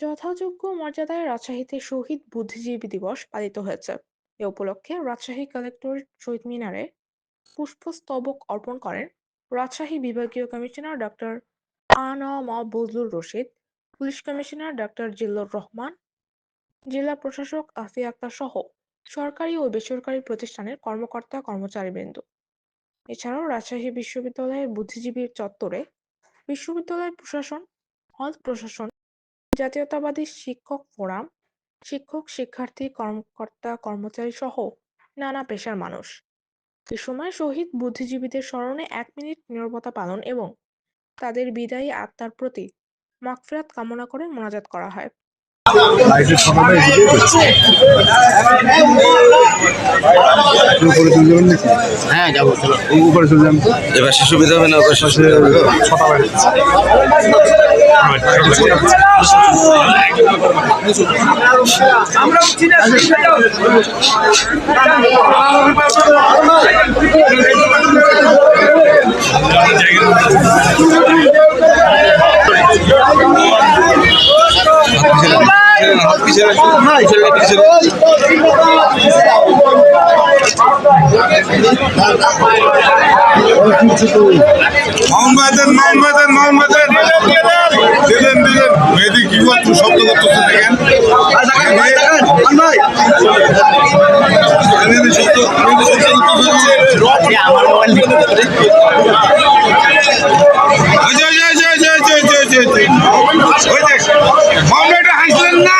যথাযোগ্য মর্যাদায় রাজশাহীতে শহীদ বুদ্ধিজীবী দিবস পালিত হয়েছে। এ উপলক্ষে রাজশাহী কালেক্টরেট শহীদ মিনারে পুষ্পস্তবক অর্পণ করেন রাজশাহী বিভাগীয় কমিশনার ডক্টর ম Bazlur Rashid, police commissioner doctor Zillur Rahman, জেলা প্রশাসক আফিয়া আক্তার সহ সরকারি ও বেসরকারি প্রতিষ্ঠানের কর্মকর্তা কর্মচারীবৃন্দ। এছাড়াও রাজশাহী বিশ্ববিদ্যালয়ের বুদ্ধিজীবী চত্বরে বিশ্ববিদ্যালয় প্রশাসন, হল প্রশাসন জাতীয়তাবাদী শিক্ষক ফোরাম, শিক্ষক, শিক্ষার্থী, কর্মকর্তা, কর্মচারী সহ নানা পেশার মানুষ। এ সময় শহীদ বুদ্ধিজীবীদের স্মরণে এক মিনিট নীরবতা পালন এবং তাদের বিদায়ী আত্মার প্রতি মাগফিরাত কামনা করে মোনাজাত করা হয়। লাইটের সকালে এদিকে হচ্ছে উপরে চলে যাবেন নাকি? হ্যাঁ যাব চলো। উপরে চলে যাবেন এবার সে সুবিধা হবে না পাশে ছটা বাড়ি মোহাম্মদ দেন মোহাম্মদ দেন মোহাম্মদ দেন দিলেন দিলেন মেহেদি কি করছ? শব্দ করতেছে দেখেন। আমার মোবাইল ওই